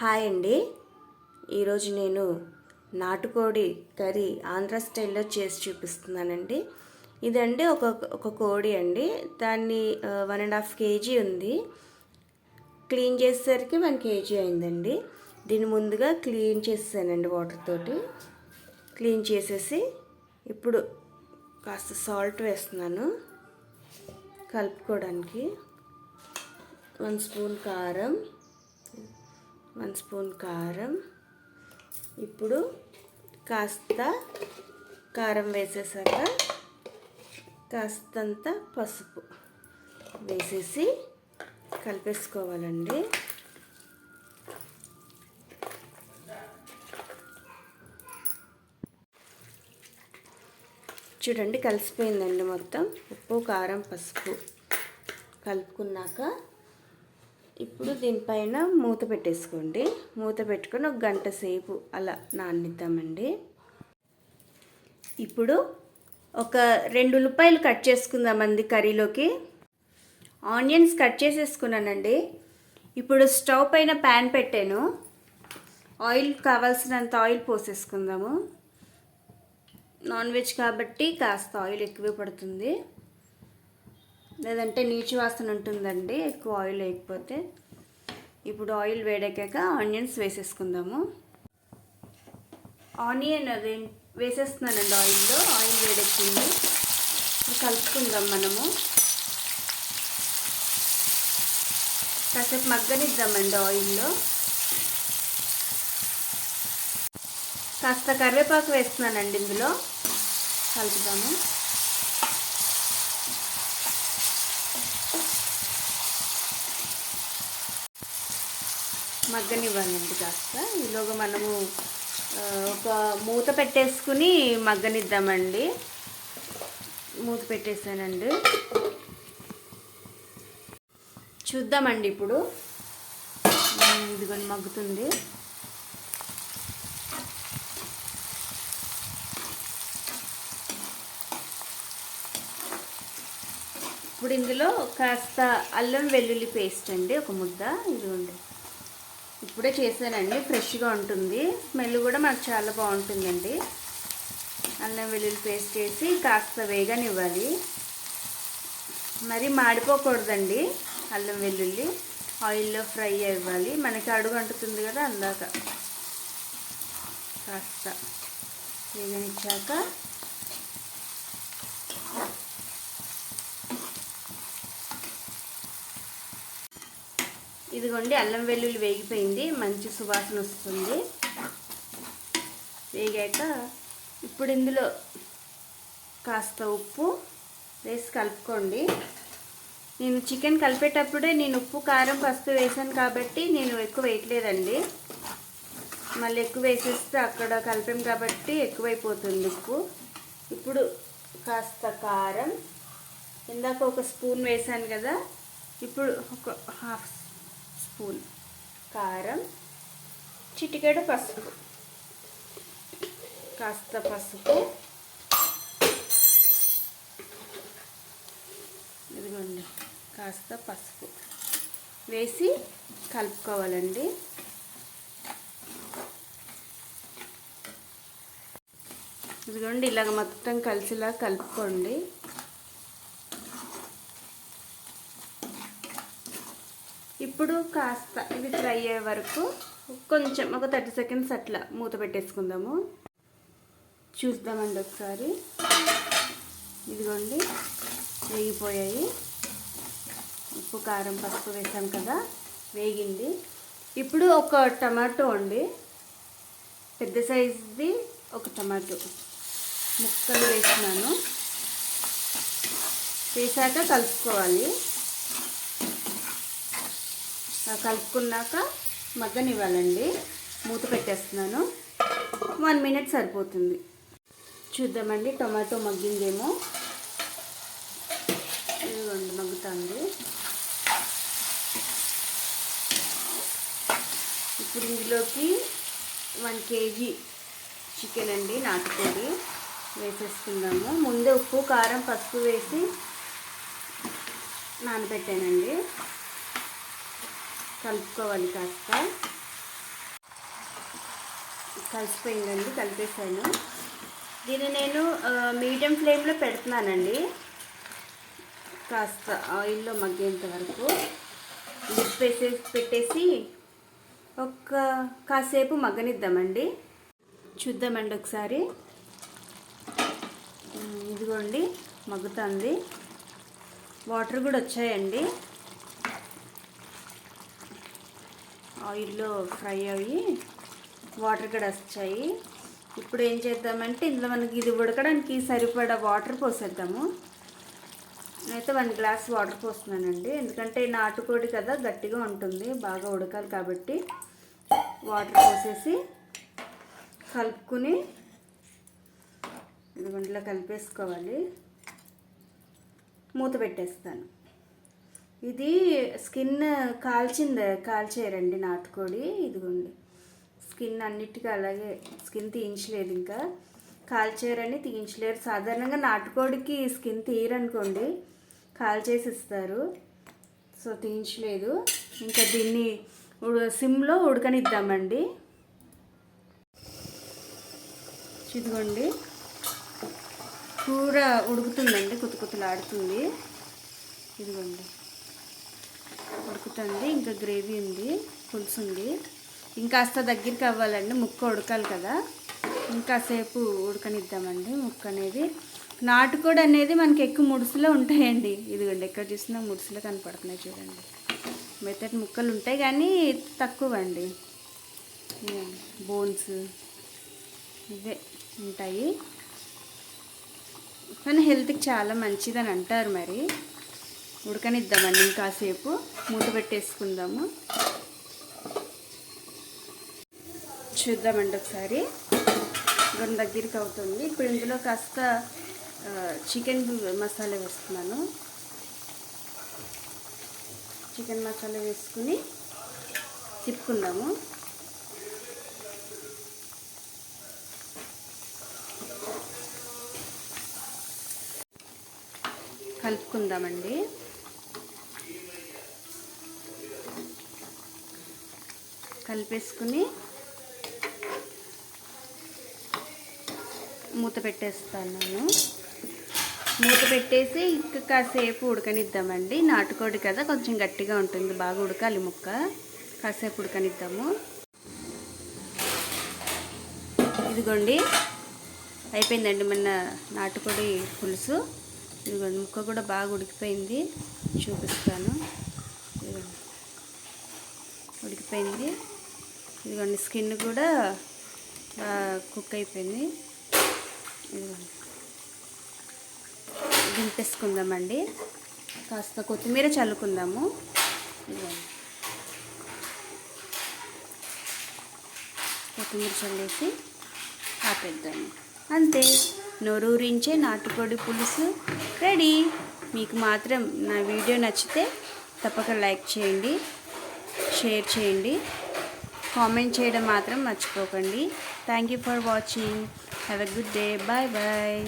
Hi అండి. ఈరోజు నేను నాటుకోడి కర్రీ ఆంధ్ర స్టైల్లో చేసి చూపిస్తున్నానండి. ఇదండి ఒక ఒక కోడి అండి. దాన్ని వన్ అండ్ హాఫ్ కేజీ ఉంది. క్లీన్ చేసేసరికి వన్ కేజీ అయిందండి. దీన్ని ముందుగా క్లీన్ చేసేసానండి వాటర్ తోటి. క్లీన్ చేసేసి ఇప్పుడు కాస్త సాల్ట్ వేస్తున్నాను కలుపుకోవడానికి. వన్ స్పూన్ కారం. వన్ స్పూన్ కారం. ఇప్పుడు కాస్త కారం వేసేసాక కాస్తంత పసుపు వేసేసి కలిపేసుకోవాలండి. చూడండి కలిసిపోయిందండి మొత్తం. ఉప్పు కారం పసుపు కలుపుకున్నాక ఇప్పుడు దీనిపైన మూత పెట్టేసుకోండి. మూత పెట్టుకొని ఒక గంట సేపు అలా నానిద్దామండి. ఇప్పుడు ఒక రెండు ఉల్లిపాయలు కట్ చేసుకుందామండి కర్రీలోకి. ఆనియన్స్ కట్ చేసేసుకున్నానండి. ఇప్పుడు స్టవ్ పైన ప్యాన్ పెట్టాను. ఆయిల్ కావాల్సినంత ఆయిల్ పోసేసుకుందాము. నాన్ వెజ్ కాబట్టి కాస్త ఆయిల్ ఎక్కువే పడుతుంది. లేదంటే నీచు వాసన ఉంటుందండి ఎక్కువ ఆయిల్ వేయకపోతే. ఇప్పుడు ఆయిల్ వేడెక్కాక ఆనియన్స్ వేసేసుకుందాము. ఆనియన్ అది వేసేస్తున్నానండి ఆయిల్లో ఆయిల్ వేడెక్కింది. కలుపుకుందాం మనము. కాసేపు మగ్గనిద్దామండి ఆయిల్లో కాస్త కరివేపాకు వేస్తున్నానండి ఇందులో. కలుపుదాము. మగ్గనివ్వాలండి కాస్త. ఈలోగా మనము ఒక మూత పెట్టేసుకుని మగ్గనిద్దామండి. మూత పెట్టేసానండి. చూద్దామండి ఇప్పుడు. ఇదిగోని మగ్గుతుంది. ఇప్పుడు ఇందులో కాస్త అల్లం వెల్లుల్లి పేస్ట్ అండి ఒక ముద్ద. ఇదిగోండి. ఇప్పుడే చేశానండి ఫ్రెష్గా ఉంటుంది. స్మెల్ కూడా మనకు చాలా బాగుంటుందండి. అల్లం వెల్లుల్లి పేస్ట్ వేసి కాస్త వేగనివ్వాలి. మరి మాడిపోకూడదండి అల్లం వెల్లుల్లి. ఆయిల్లో ఫ్రై అవ్వాలి. మనకి అడుగు అంటుతుంది కదా అందాక. కాస్త వేగనిచ్చాక ఇదిగోండి అల్లం వెల్లుల్లి వేగిపోయింది. మంచి సువాసన వస్తుంది. వేగాక ఇప్పుడు ఇందులో కాస్త ఉప్పు వేసి కలుపుకోండి. నేను చికెన్ కలిపేటప్పుడే నేను ఉప్పు కారం పసుపు వేసాను కాబట్టి నేను ఎక్కువ వేయట్లేదండి. మళ్ళీ ఎక్కువ వేసేస్తే అక్కడ కలిపాం కాబట్టి ఎక్కువైపోతుంది ఉప్పు. ఇప్పుడు కాస్త కారం. ఇందాక ఒక స్పూన్ వేసాను కదా. ఇప్పుడు ఒక హాఫ్ స్పూన్ కారం చిటికెడు పసుపు. కాస్త పసుపు. ఇదిగోండి కాస్త పసుపు. వేసి కలుపుకోవాలండి. ఇదిగోండి ఇలాగ మొత్తం కలిసిలా కలుపుకోండి. ఇప్పుడు కాస్త ఇది ఫ్రై అయ్యే వరకు కొంచెం ఒక థర్టీ సెకండ్స్ అట్లా మూత పెట్టేసుకుందాము. చూద్దామండి ఒకసారి. ఇదిగోండి వేగిపోయాయి. ఉప్పు కారం పసుపు వేసాం కదా వేగింది. ఇప్పుడు ఒక టమాటో అండి. పెద్ద సైజుది ఒక టమాటో. ముక్కలు వేసినాను వేసాక కలుపుకోవాలి. కలుపుకున్నాక మగ్గనివ్వాలండి. మూత పెట్టేస్తున్నాను. వన్ మినిట్ సరిపోతుంది. చూద్దామండి టొమాటో మగ్గిందేమో. ఇదిగోండి మగ్గుతుంది. ఇప్పుడు ఇందులోకి వన్ కేజీ చికెన్ అండి నాటుకోడి వేసేసుకుందాము. ముందే ఉప్పు కారం పసుపు వేసి నానబెట్టానండి. కలుపుకోవాలి కాస్త. కలిసిపోయిందండి కలిపేసాను దీన్ని నేను మీడియం ఫ్లేమ్లో పెడుతున్నానండి. కాస్త ఆయిల్లో మగ్గేంత వరకు. లిప్ పెట్టేసి ఒక కాసేపు మగ్గనిద్దామండి. చూద్దామండి ఒకసారి. ఇదిగోండి మగ్గుతుంది. వాటర్ కూడా వచ్చాయండి. ఆయిల్లో ఫ్రై అయ్యి వాటర్ కూడా వచ్చాయి. ఇప్పుడు ఏం చేద్దామంటే ఇందులో మనకి ఇది ఉడకడానికి సరిపడా వాటర్ పోసేద్దాము. అయితే వన్ గ్లాస్ వాటర్ పోస్తున్నానండి. ఎందుకంటే నాటుకోడి కదా గట్టిగా ఉంటుంది బాగా ఉడకాలి కాబట్టి వాటర్ పోసేసి కలుపుకుని ఇది గుంటలో కలిపేసుకోవాలి. మూత పెట్టేస్తాను. ఇది స్కిన్ కాల్చింది కాల్చేయరండి నాటుకోడి ఇదిగోండి. స్కిన్ అన్నిటికీ అలాగే స్కిన్ తీయించలేదు ఇంకా. కాల్చేయరని తీయించలేరు. సాధారణంగా నాటుకోడికి స్కిన్ తీయరనుకోండి కాల్చేసి ఇస్తారు సో తీయించలేదు. ఇంకా దీన్ని సిమ్లో ఉడకనిద్దామండి. ఇదిగోండి. కూర ఉడుకుతుందండి కుతుకుతులాడుతుంది. ఇదిగోండి. ఉడుకుతుంది ఇంకా గ్రేవీ ఉంది పులుసు ఉంది. ఇంకాస్త దగ్గరికి అవ్వాలండి ముక్క ఉడకాలి కదా. ఇంకాసేపు ఉడకనిద్దామండి ముక్క అనేది. నాటుకోడి అనేది మనకి ఎక్కువ ముడుసులో ఉంటాయండి. ఇదిగోండి ఎక్కడ చూసినా ముడుసులో కనపడుతున్నాయి చూడండి. మెత్తటి ముక్కలు ఉంటాయి కానీ తక్కువ అండి బోన్స్ ఇవే ఉంటాయి. కానీ హెల్త్కి చాలా మంచిదని అంటారు మరి. ఉడకనిద్దామండి ఇంకాసేపు మూత పెట్టేసుకుందాము. చూద్దామండి ఒకసారి. రెండు దగ్గరికి అవుతుంది. ఇప్పుడు ఇందులో కాస్త చికెన్ మసాలా వేస్తున్నాను. చికెన్ మసాలా వేసుకుని తిప్పుకుందాము. కలుపుకుందామండి. కలిపేసుకుని మూత పెట్టేస్తాను నేను. మూత పెట్టేసి ఇంకా కాసేపు ఉడకనిద్దామండి. నాటుకోడి కదా కొంచెం గట్టిగా ఉంటుంది బాగా ఉడకాలి ముక్క. కాసేపు ఉడకనిద్దాము. ఇదిగోండి అయిపోయిందండి మన నాటుకోడి పులుసు. ఇదిగోండి ముక్క కూడా బాగా ఉడికిపోయింది. చూపిస్తాను. ఉడికిపోయింది. ఇదిగోండి స్కిన్ కూడా బాగా కుక్ అయిపోయింది. ఇదిగోండి. దింపేసుకుందామండి. కాస్త కొత్తిమీర చల్లుకుందాము. ఇదిగోండి. కొత్తిమీర చల్లేసి ఆపేద్దాము. అంతే నోరూరించే నాటుకోడి పులుసు రెడీ. మీకు మాత్రం నా వీడియో నచ్చితే తప్పక లైక్ చేయండి షేర్ చేయండి. కామెంట్ చేయడం మాత్రం మర్చిపోకండి. Thank you for watching have a good day bye bye